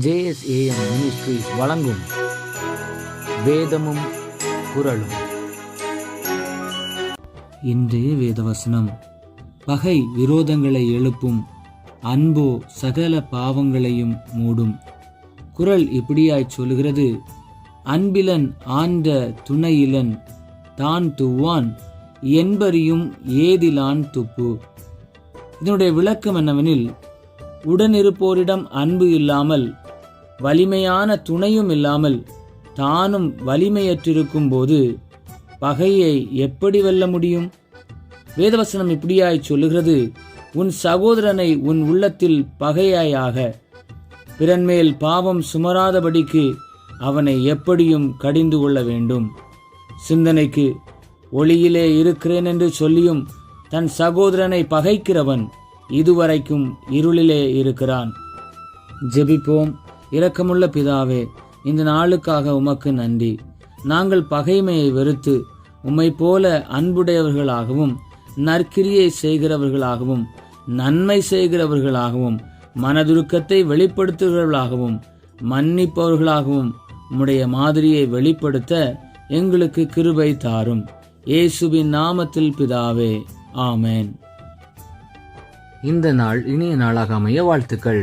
JSAM ministries வழங்கும் வேதமும் குரலும் இன்று வேதவசனம். பகை விரோதங்களை எழுப்பும் அன்போ சகல பாவங்களையும் மூடும். குரல் இப்படியாய் சொல்கிறது அன்பிலன் ஆண்ட துணையிலன் தான் துவான் என்பரியும் ஏதிலான் துப்பு. இதனுடைய விளக்கம் என்னவெனில் உடனிருப்போரிடம் அன்பு இல்லாமல் வலிமையான துணையும் இல்லாமல் தானும் வலிமையற்றிருக்கும் போது பகையை எப்படி வெல்ல முடியும்? வேதவசனம் இப்படியாய் சொல்லுகிறது உன் சகோதரனை உன் உள்ளத்தில் பகையாயாக பிறன்மேல் பாவம் சுமராதபடிக்கு அவனை எப்படியும் கடிந்து கொள்ள வேண்டும். சிந்தனைக்கு ஒளியிலே இருக்கிறேன் என்று சொல்லியும் தன் சகோதரனை பகைக்கிறவன் இதுவரைக்கும் இருளிலே இருக்கிறான். ஜெபிப்போம். இரக்கமுள்ள பிதாவே இந்த நாளுக்காக உமக்கு நன்றி. நாங்கள் பகைமையை வெறுத்து உம்மை போல அன்புடையவர்களாகவும் நற்கிரியை செய்கிறவர்களாகவும் நன்மை செய்கிறவர்களாகவும் மனதுருக்கத்தை வெளிப்படுத்துகிறவர்களாகவும் மன்னிப்பவர்களாகவும் உம்முடைய மாதிரியை வெளிப்படுத்த எங்களுக்கு கிருபை தாரும். இயேசுவின் நாமத்தில் பிதாவே ஆமேன். இந்த நாள் இனிய நாளாக அமைய வாழ்த்துக்கள்.